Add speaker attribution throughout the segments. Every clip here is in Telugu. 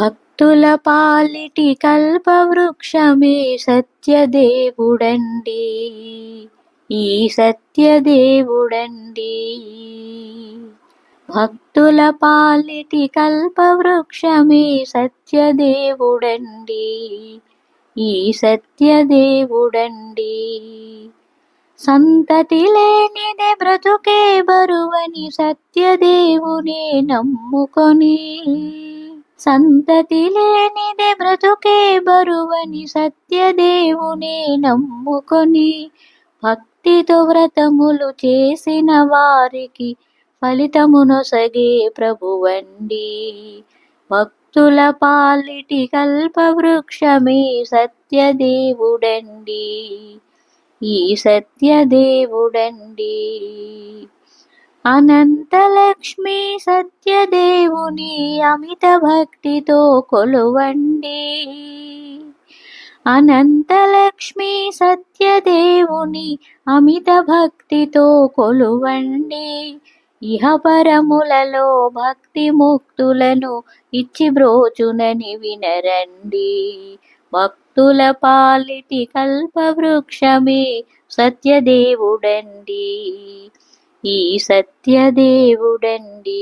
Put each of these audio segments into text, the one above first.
Speaker 1: భక్తుల పాలిటి కల్పవృక్షమే సత్యదేవుడండి. ఈ సత్యదేవుడండి. భక్తుల పాలిటి కల్పవృక్షమే సత్యదేవుడండి. ఈ సత్యదేవుడండి. సంతతి లేనిదే బ్రతుకే బరువని సత్యదేవునే నమ్ముకొని సంతతి లేనిదే బ్రతుకే బరువని సత్యదేవునే నమ్ముకొని భక్తితో వ్రతములు చేసిన వారికి ఫలితమునొసగే ప్రభువండి. భక్తుల పాలిటి కల్పవృక్షమే సత్యదేవుడండి. ఈ సత్యదేవుడండి. అనంతలక్ష్మి సత్యదేవుని అమిత భక్తితో కొలువండి. అనంతలక్ష్మి సత్యదేవుని అమిత భక్తితో కొలువండి ఇహపరములలో భక్తి ముక్తులను ఇచ్చి బ్రోచునని వినరండి. భక్తుల పాలిటి కల్పవృక్షమే సత్యదేవుడండి. ఈ సత్యదేవుడండి.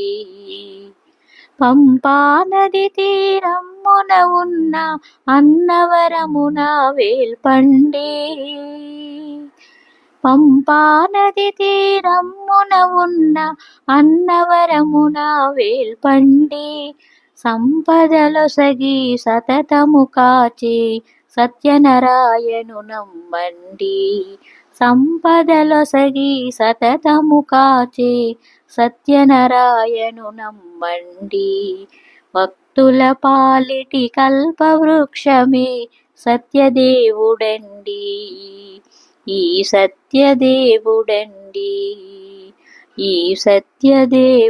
Speaker 1: పంపా నది తీరమ్మున ఉన్న అన్నవరమున వేల్పండి. పంపా నది తీరమ్మున ఉన్న అన్నవరమున వేల్పండి. సంపదలొసగి సతతము కాచి సత్యనారాయణు నమ్మండి సంపదలొసగి సతతము కాచే సత్యనారాయణు నమ్మండి. భక్తుల పాలిటి కల్పవృక్షమే సత్యదేవుడండి. ఈ సత్యదేవుడండి. ఈ సత్యదేవుడండి.